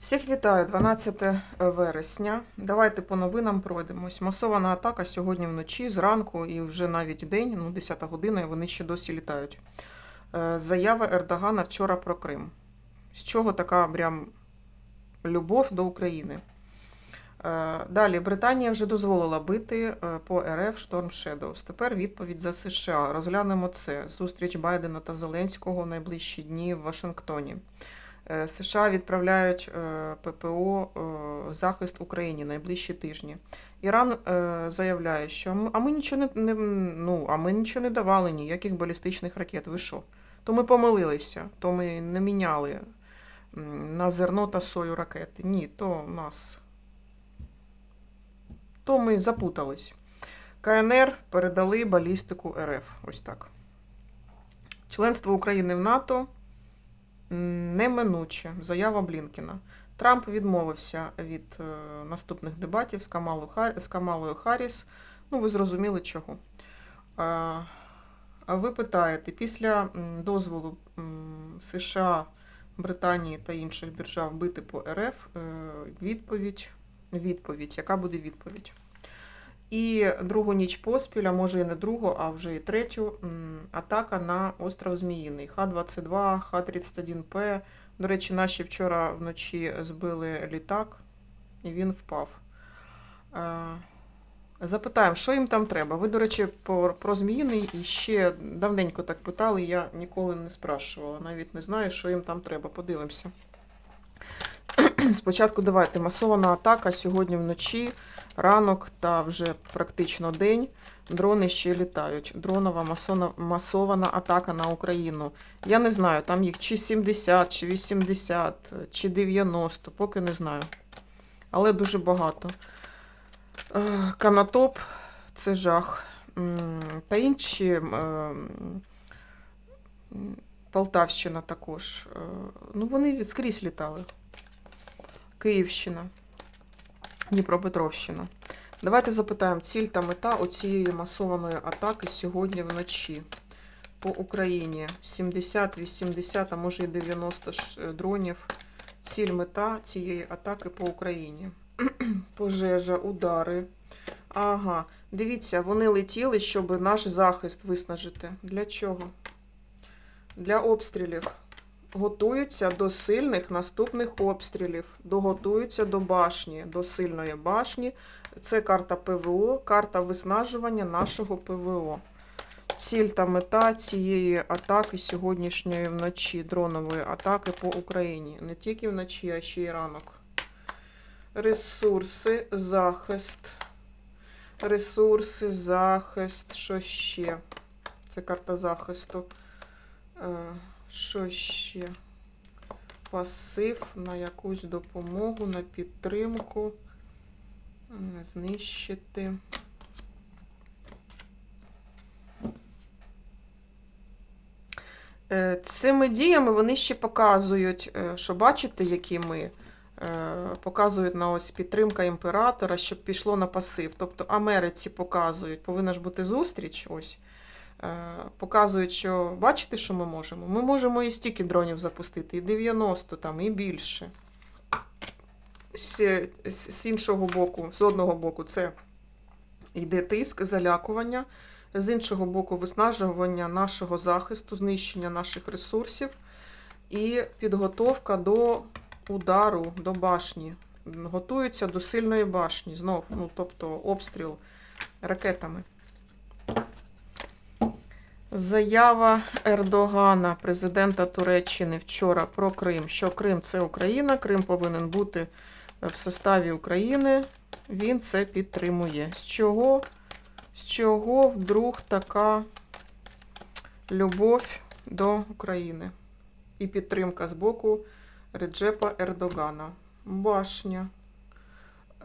Всіх вітаю, 12 вересня. Давайте по новинам пройдемось. Масована атака сьогодні вночі, зранку і вже навіть день, ну 10 година, і вони ще досі літають. Е, Заява Ердогана вчора про Крим. З чого така прям любов до України? Е, Далі Британія вже дозволила бити е, по РФ Storm Shadows. Тепер відповідь за США. Розглянемо це. Зустріч Байдена та Зеленського в найближчі дні в Вашингтоні. Е, США відправляють е, ППО е, захист Україні найближчі тижні. Іран заявляє, що а ми нічого не, не ну, а ми нічого не давали, ніяких балістичних ракет. Ви що? То ми помилилися, то ми не міняли на зерно та сою ракети. Ні, то нас. То ми запутались. КНР передали балістику РФ. Ось так. Членство України в НАТО неминуче. Заява Блінкіна. Трамп відмовився від е, наступних дебатів з, Камалу, Хар... з Камалою Харріс. Ну, ви зрозуміли чого. А ви питаєте, після дозволу США, Британії та інших держав бити по РФ, е, відповідь, відповідь, яка буде відповідь? І другу ніч поспіль, а може і не другу, а вже і третю, атака на остров Зміїний. Х-22, Х-31П. До речі, наші вчора вночі збили літак, і він впав. Е, Запитаємо, що їм там треба. Ви, до речі, про, Зміїний і ще давненько так питали, я ніколи не спрашувала. Навіть не знаю, що їм там треба. Подивимося. Спочатку давайте масована атака сьогодні вночі, ранок та вже практично день. Дрони ще літають. Дронова масована атака на Україну. Я не знаю, там їх чи 70, чи 80, чи 90, поки не знаю. Але дуже багато. Е, Канатоп це жах. Та інші е, Полтавщина також. Е, Ну, вони скрізь літали. Київщина, Дніпропетровщина. Давайте запитаємо ціль та мета оцієї масованої атаки сьогодні вночі по Україні. 70, 80, а може і 90 е, дронів. Ціль мета цієї атаки по Україні. Пожежа, удари. Ага, дивіться, вони летіли, щоб наш захист виснажити. Для чого? Для обстрілів. Готуються до сильних наступних обстрілів. Доготуються до башні, до сильної башні. Це карта ПВО, карта виснажування нашого ПВО. Ціль та мета цієї атаки сьогоднішньої вночі, дронової атаки по Україні. Не тільки вночі, а ще й ранок. Ресурси, захист. Ресурси, захист. Що ще? Це карта захисту. Що ще? Пасив на якусь допомогу, на підтримку. Знищити. Е, Цими діями вони ще показують, е, що бачите, які ми. Е, Показують на ось підтримка імператора, щоб пішло на пасив. Тобто Америці показують, повинна ж бути зустріч. ось. Е, Показують, що бачите, що ми можемо? Ми можемо і стільки дронів запустити, і 90 там, і більше. З, з іншого боку, з одного боку, це йде тиск, залякування, з іншого боку, виснажування нашого захисту, знищення наших ресурсів і підготовка до удару, до башні. Готуються до сильної башні, знов, ну, тобто обстріл ракетами. Заява Ердогана, президента Туреччини вчора про Крим, що Крим це Україна, Крим повинен бути в составі України. Він це підтримує. З чого, з чого вдруг така любов до України і підтримка з боку Реджепа Ердогана? Башня.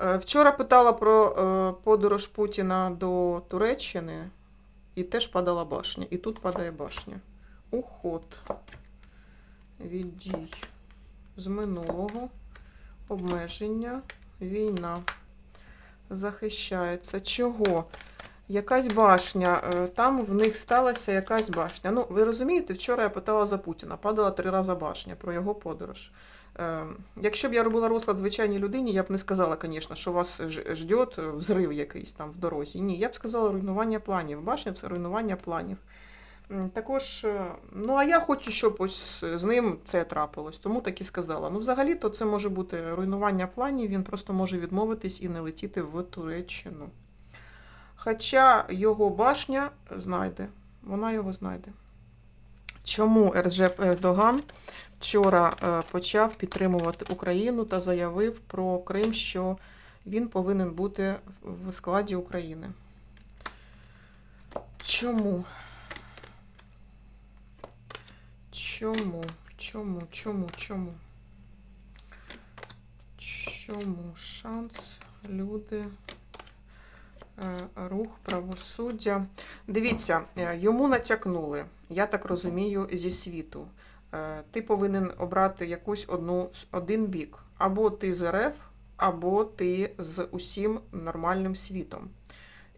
Е, Вчора питала про е, подорож Путіна до Туреччини. І теж падала башня. І тут падає башня. Уход від дій з минулого. Обмеження. Війна. Захищається. Чого? Якась башня. е, Там в них сталася якась башня. Ну, ви розумієте, вчора я питала за Путіна, падала три рази башня про його подорож. Е, Якщо б я робила розклад звичайній людині, я б не сказала, звісно, що вас ждет взрив якийсь там в дорозі. Ні, я б сказала руйнування планів. Башня це руйнування планів. Також, е, ну а я хочу, щоб ось з ним це трапилось, тому так і сказала. Ну, взагалі-то це може бути руйнування планів, він просто може відмовитись і не летіти в Туреччину. Хоча його башня знайде, вона його знайде. Чому Ерджеп Ердоган вчора е, почав підтримувати Україну та заявив про Крим, що він повинен бути в складі України? Чому? Чому? Чому? Чому? Чому? Чому шанс, люди, е, рух, правосуддя? Дивіться, е, йому натякнули, я так розумію, зі світу. Е, Ти повинен обрати якусь одну один бік. Або ти з РФ, або ти з усім нормальним світом.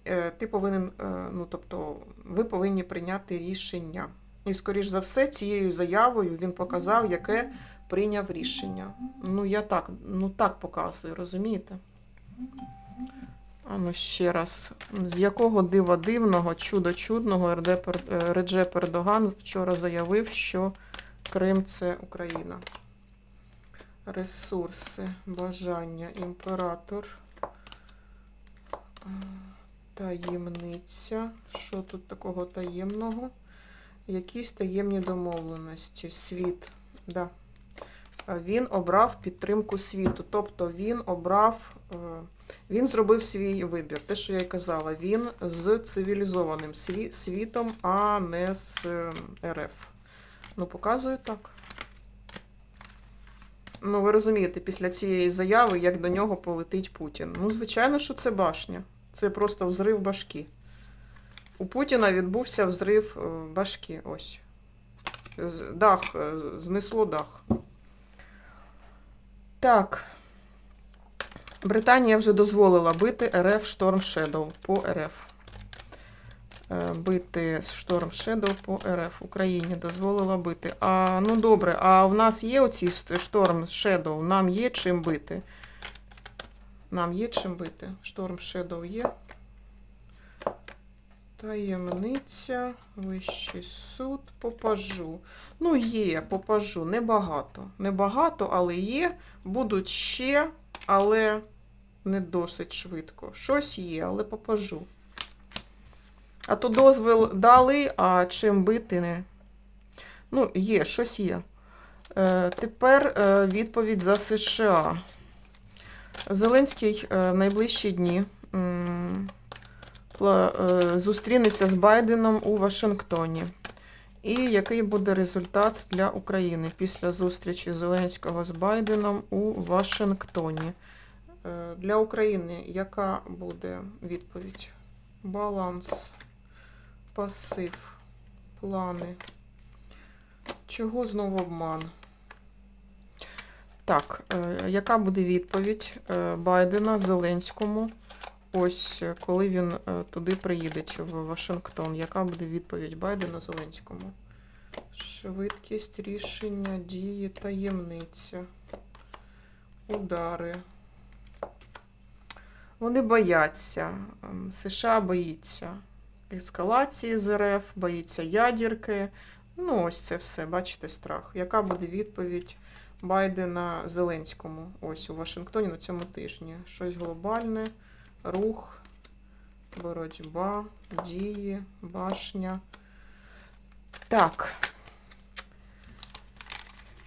Е, Ти повинен, е, ну тобто, ви повинні прийняти рішення. І, скоріш за все, цією заявою він показав, яке прийняв рішення. Ну, я так, ну так показую, розумієте? А ну ще раз. З якого дива дивного, чудо чудного Реджеп Ердоган вчора заявив, що Крим це Україна. Ресурси, бажання, імператор. Таємниця. Що тут такого таємного? Якісь таємні домовленості. Світ. Да. Він обрав підтримку світу. Тобто він обрав, е, він зробив свій вибір. Те, що я й казала, він з цивілізованим світом, а не з е, РФ. Ну, показую так. Ну, ви розумієте, після цієї заяви, як до нього полетить Путін. Ну, звичайно, що це башня. Це просто взрив башки. У Путіна відбувся взрив е, башки. Ось. Дах, е, знесло дах. Так. Британія вже дозволила бити РФ Storm Shadow по РФ. Е, Бити Storm Shadow по РФ. Україні дозволила бити. А, ну добре, а в нас є оці Storm Shadow? Нам є чим бити? Нам є чим бити. Storm Shadow є. Таємниця, вищий суд, попажу. Ну, є, попажу, небагато. Небагато, але є. Будуть ще, але не досить швидко. Щось є, але попажу. А то дозвіл дали, а чим бити не. Ну, є, щось є. Е, тепер е, відповідь за США. Зеленський е, в найближчі дні. е, зустрінеться з Байденом у Вашингтоні. І який буде результат для України після зустрічі Зеленського з Байденом у Вашингтоні? Для України яка буде відповідь? Баланс, пасив, плани. Чого знову обман? Так, е, яка буде відповідь е, Байдена Зеленському? Ось е, коли він туди приїде в Вашингтон, яка буде відповідь Байдена Зеленському? Швидкість рішення дії, таємниця, удари. Вони бояться. США боїться ескалації з РФ, боїться ядерки. Ну, ось це все, бачите, страх. Яка буде відповідь Байдена Зеленському? Ось у Вашингтоні на цьому тижні. Щось глобальне рух, боротьба, дії, башня. Так.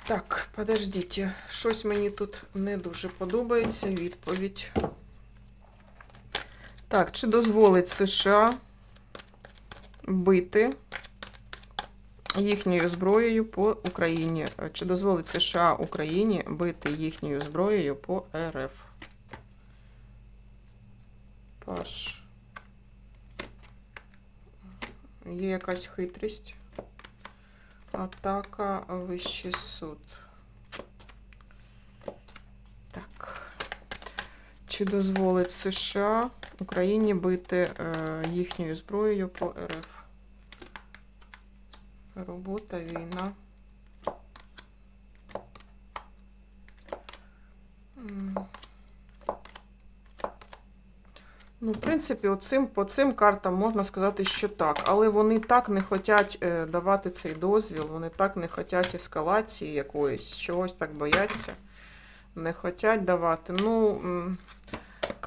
Так, подождіть, щось мені тут не дуже подобається. Відповідь. Так, чи дозволить США бити їхньою зброєю по Україні? Чи дозволить США Україні бити їхньою зброєю по РФ? Паш. Є якась хитрість. Атака, вищий суд. Так. Чи дозволить США Україні бити е, їхньою зброєю по РФ. Робота, війна. Ну, в принципі, оцим, по цим картам можна сказати, що так. Але вони так не хочуть е, давати цей дозвіл, вони так не хочуть ескалації якоїсь, чогось так бояться. Не хочуть давати. Ну,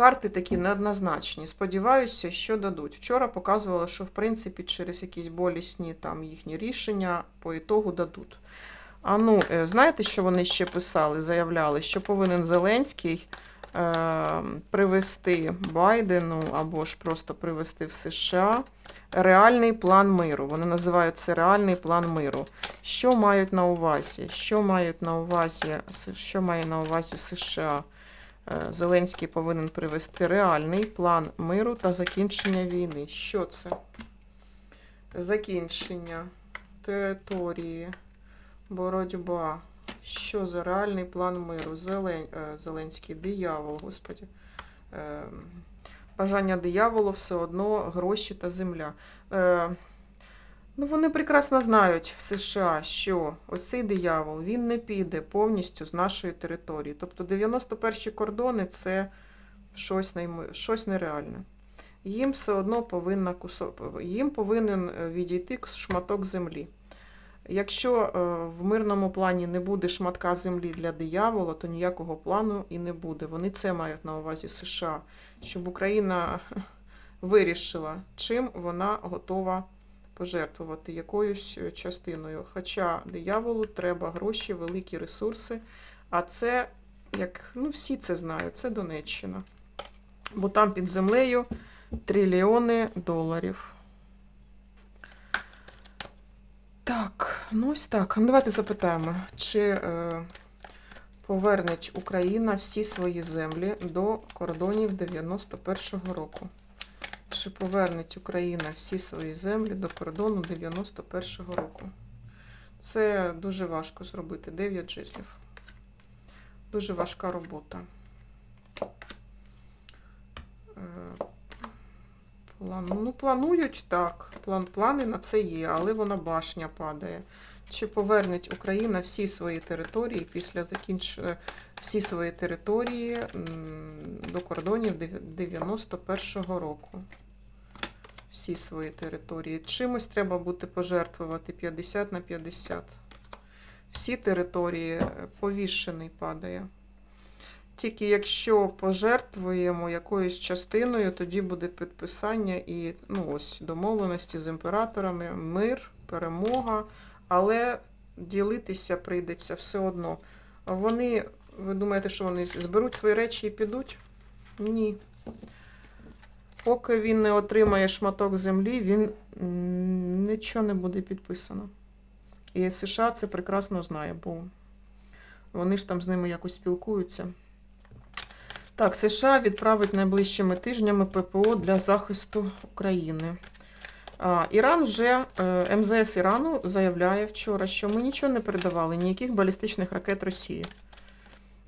карти такі неоднозначні. Сподіваюся, що дадуть. Вчора показувала, що в принципі через якісь болісні там їхні рішення по ітогу дадуть. А ну, е, знаєте, що вони ще писали, заявляли, що повинен Зеленський е, привести Байдену або ж просто привести в США реальний план миру. Вони називають це реальний план миру. Що мають на увазі? Що мають на увазі, що має на увазі США? Е, Зеленський повинен привести реальний план миру та закінчення війни. Що це? Закінчення території, боротьба. Що за реальний план миру? Зелен... е, Зеленський диявол, господі. Е, Бажання дияволу все одно гроші та земля. Ну, вони прекрасно знають в США, що ось цей диявол він не піде повністю з нашої території. Тобто 91 кордони це щось, щось нереальне. Їм все одно повинна їм повинен е, відійти шматок землі. Якщо е, в мирному плані не буде шматка землі для диявола, то ніякого плану і не буде. Вони це мають на увазі США, щоб Україна вирішила, чим вона готова пожертвувати якоюсь е, частиною. Хоча дияволу треба гроші, великі ресурси. А це, як ну всі це знають, це Донеччина. Бо там під землею трильйони доларів. Так, ну ось так. Ну, давайте запитаємо, чи е, повернеть Україна всі свої землі до кордонів 91-го року. Чи повернеть Україна всі свої землі до кордону 91-го року? Це дуже важко зробити. 9 жезлів. Дуже важка робота. Е, План... Ну, планують так. План... Плани на це є, але вона башня падає. Чи повернеть Україна всі свої території після закінчення всі свої території до кордонів 91-го року? Всі свої території. Чимось треба буде пожертвувати 50 на 50. Всі території е, повішений падає. Тільки якщо пожертвуємо якоюсь частиною, тоді буде підписання і ну, ось, домовленості з імператорами, мир, перемога, але ділитися прийдеться все одно. Вони, ви думаєте, що вони зберуть свої речі і підуть? Ні. Поки він не отримає шматок землі, він нічого не буде підписано. І США це прекрасно знає, бо вони ж там з ними якось спілкуються. Так, США відправить найближчими тижнями ППО для захисту України. А, Іран вже, е, МЗС Ірану заявляє вчора, що ми нічого не передавали, ніяких балістичних ракет Росії.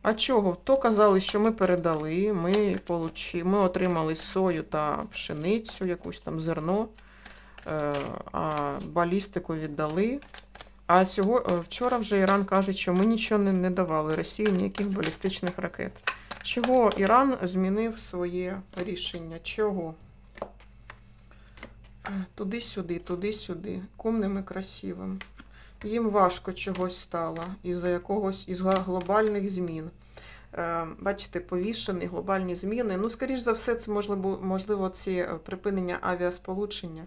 А чого? То казали, що ми передали, ми, получи, ми отримали сою та пшеницю, якусь там зерно, е, а балістику віддали. А сього, е, вчора вже Іран каже, що ми нічого не, не давали Росії ніяких балістичних ракет. Чого Іран змінив своє рішення? Чого? Е, Туди-сюди, туди-сюди. Кумним і красивим. Їм важко чогось стало із-за якогось із глобальних змін. Е, Бачите, повішені глобальні зміни. Ну, скоріш за все, це можливо, можливо ці е, припинення авіасполучення.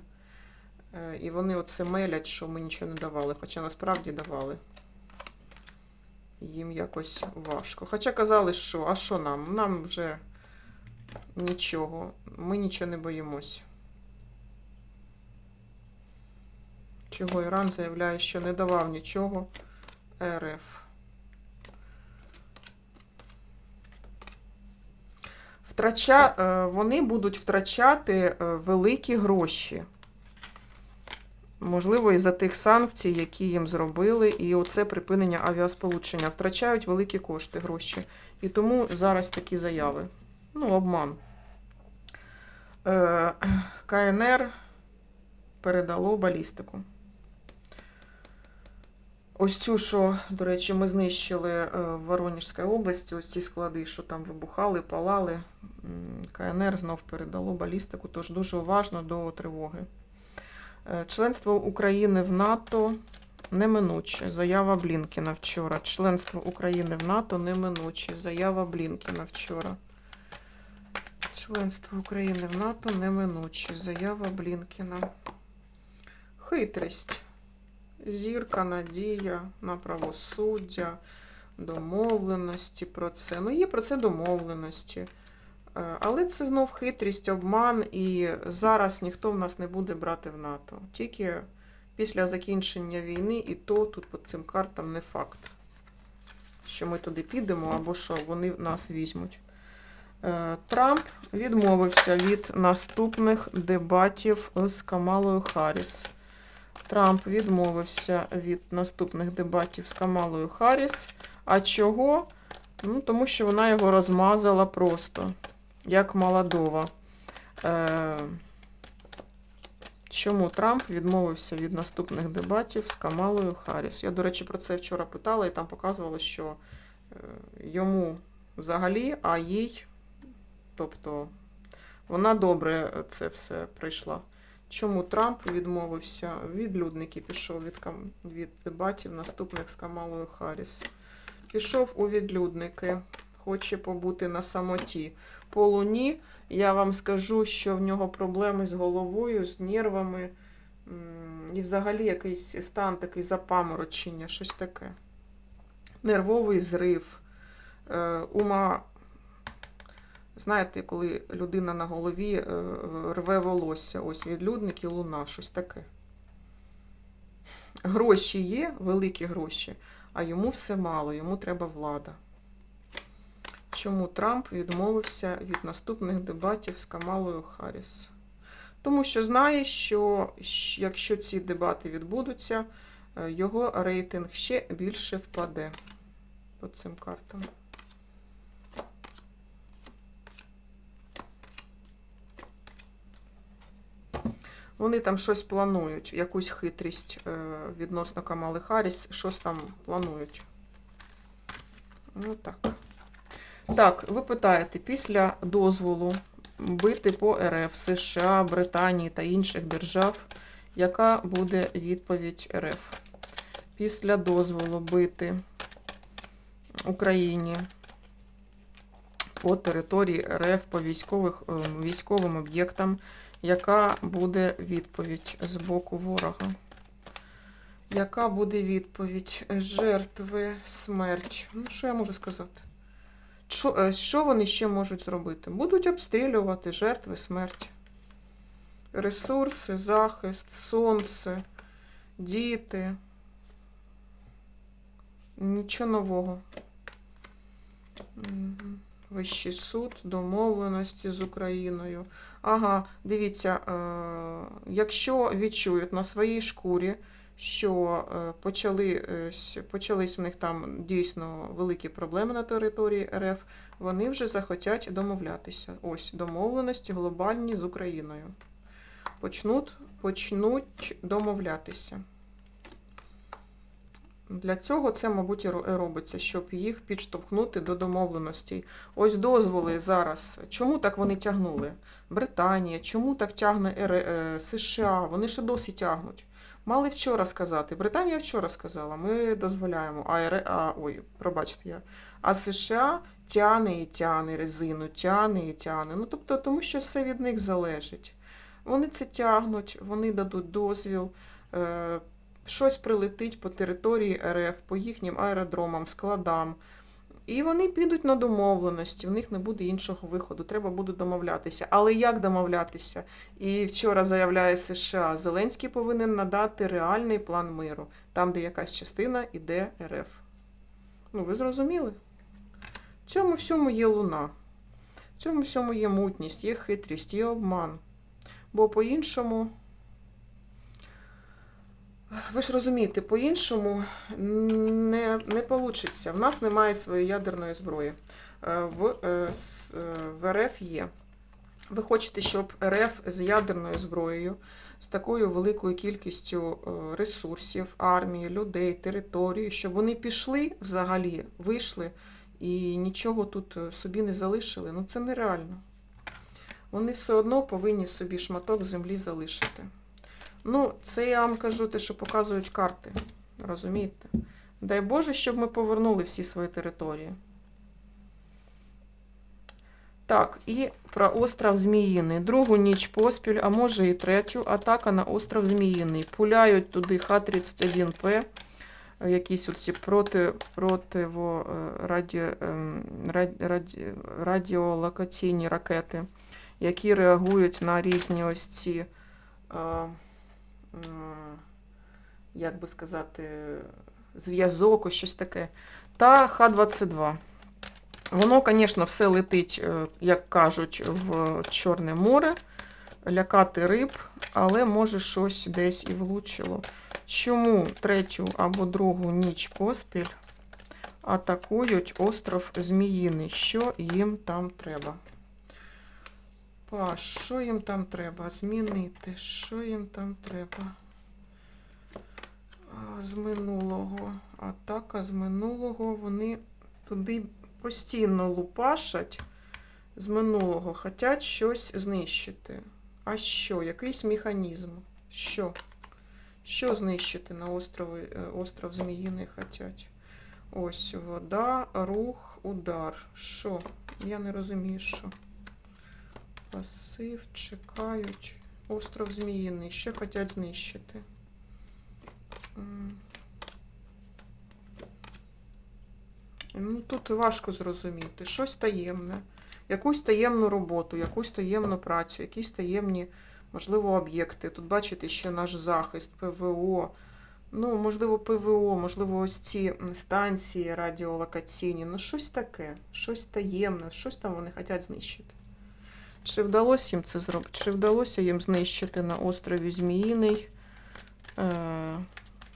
Е, І вони оце мелять, що ми нічого не давали, хоча насправді давали. Їм якось важко. Хоча казали, що, а що нам? Нам вже нічого. Ми нічого не боїмось. Чого Іран заявляє, що не давав нічого РФ. Втрача... е, Вони будуть втрачати е, великі гроші. Можливо, із-за тих санкцій, які їм зробили, і оце припинення авіасполучення. Втрачають великі кошти, гроші. І тому зараз такі заяви. Ну, обман. Е, КНР передало балістику. Ось цю, що, до речі, ми знищили е, в Воронежській області, ось ці склади, що там вибухали, палали. КНР знов передало балістику, тож дуже уважно до тривоги. Е, Членство України в НАТО неминуче. Заява Блінкіна вчора. Членство України в НАТО неминуче. Заява Блінкіна вчора. Членство України в НАТО неминуче. Заява Блінкіна. Хитрість. Зірка, надія на правосуддя, домовленості про це. Ну, є про це домовленості. Е, Але це знов хитрість, обман, і зараз ніхто в нас не буде брати в НАТО. Тільки після закінчення війни, і то тут по цим картам не факт, що ми туди підемо або що вони нас візьмуть. Е, Трамп відмовився від наступних дебатів з Камалою Харріс. Трамп відмовився від наступних дебатів з Камалою Харріс. А чого? Ну, тому що вона його розмазала просто, як молодова. Е, Чому Трамп відмовився від наступних дебатів з Камалою Харріс? Я, до речі, про це вчора питала і там показувало, що е, йому взагалі, а їй, тобто вона добре це все пройшла. Чому Трамп відмовився? Відлюдники пішов від, від дебатів наступних з Камалою Харріс. Пішов у відлюдники, хоче побути на самоті. По луні я вам скажу, що в нього проблеми з головою, з нервами. І взагалі якийсь стан такий запаморочення, щось таке. Нервовий зрив, е, ума. Знаєте, коли людина на голові е, рве волосся, ось відлюдник і луна, щось таке. Гроші є, великі гроші, а йому все мало, йому треба влада. Чому Трамп відмовився від наступних дебатів з Камалою Харріс? Тому що знає, що якщо ці дебати відбудуться, е, його рейтинг ще більше впаде по цим картам. Вони там щось планують, якусь хитрість е, відносно Камали Харріс, щось там планують. Ну так. Так, ви питаєте, після дозволу бити по РФ, США, Британії та інших держав, яка буде відповідь РФ? Після дозволу бити Україні по території РФ по військових, е, військовим об'єктам, яка буде відповідь з боку ворога? Яка буде відповідь? Жертви, смерть. Ну, що я можу сказати? Що, е, що вони ще можуть зробити? Будуть обстрілювати жертви, смерть. Ресурси, захист, сонце, діти. Нічого нового. Вищий суд, домовленості з Україною. Ага, дивіться, е, якщо відчують на своїй шкурі, що е, е, с- почались в них там дійсно великі проблеми на території РФ, вони вже захотять домовлятися. Ось домовленості глобальні з Україною. Почнуть, почнуть домовлятися. Для цього це, мабуть, і робиться, щоб їх підштовхнути до домовленостей. Ось дозволи зараз. Чому так вони тягнули? Британія, чому так тягне е, США? Вони ще досі тягнуть. Мали вчора сказати. Британія вчора сказала, ми дозволяємо. А, Р- а ой, пробачте я. А США тяне і тяне резину, тяне і тяне. Ну тобто, тому що все від них залежить. Вони це тягнуть, вони дадуть дозвіл. Щось прилетить по території РФ, по їхнім аеродромам, складам. І вони підуть на домовленості, в них не буде іншого виходу, треба буде домовлятися. Але як домовлятися? І вчора заявляє США, Зеленський повинен надати реальний план миру, там, де якась частина іде РФ. Ну, ви зрозуміли? В цьому всьому є луна. В цьому всьому є мутність, є хитрість, є обман. Бо по-іншому. Ви ж розумієте, по-іншому не, не вийде. В нас немає своєї ядерної зброї. Е, В, е, е, в РФ є. Ви хочете, щоб РФ з ядерною зброєю, з такою великою кількістю ресурсів, армії, людей, території, щоб вони пішли взагалі, вийшли і нічого тут собі не залишили. Ну це нереально. Вони все одно повинні собі шматок землі залишити. Ну, це я вам кажу те, що показують карти. Розумієте? Дай Боже, щоб ми повернули всі свої території. Так, і про остров Зміїний. Другу ніч поспіль, а може і третю, атака на остров Зміїний. Пуляють туди Х-31П, е, якісь оці проти, противо, е, раді, ем, раді, раді, радіолокаційні ракети, які реагують на різні ось ці, е, як би сказати, зв'язок, ось щось таке. Та Х-22. Воно, звісно, все летить, е, як кажуть, в Чорне море, лякати риб, але може щось десь і влучило. Чому третю або другу ніч поспіль атакують остров Зміїний? Що їм там треба? Паш, що їм там треба? Змінити, що їм там треба? З минулого. Атака з минулого. Вони туди постійно лупашать з минулого, хотять щось знищити. А що? Якийсь механізм? Що? Що знищити на острові, е, остров Зміїний хотять? Ось вода, рух, удар. Що? Я не розумію, що. Пасив, чекають. Остров Зміїний. Що хотять знищити? Ну, тут важко зрозуміти. Щось таємне. Якусь таємну роботу, якусь таємну працю, якісь таємні, можливо, об'єкти. Тут бачите ще наш захист, ПВО. Ну, можливо, ПВО, можливо, ось ці станції радіолокаційні. Ну, щось таке, щось таємне, щось там вони хочуть знищити. Чи вдалося їм це зробити? Чи вдалося їм знищити на острові Зміїний е,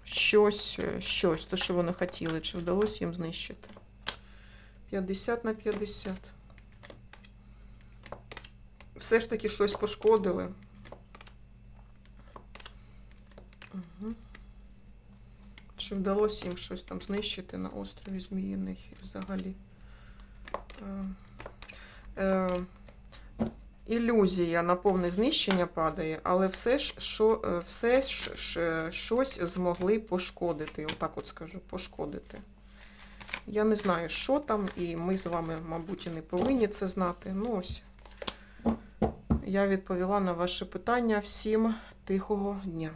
щось, щось, то, що вони хотіли, чи вдалося їм знищити? 50 на 50. Все ж таки щось пошкодили. Угу. Чи вдалося їм щось там знищити на острові Зміїний взагалі? Е, е, ілюзія на повне знищення падає, але все ж, що, е, все ж, ж щось змогли пошкодити. Отак от скажу, пошкодити. Я не знаю, що там, і ми з вами, мабуть, і не повинні це знати. Ну ось. Я відповіла на ваше питання. Всім тихого дня.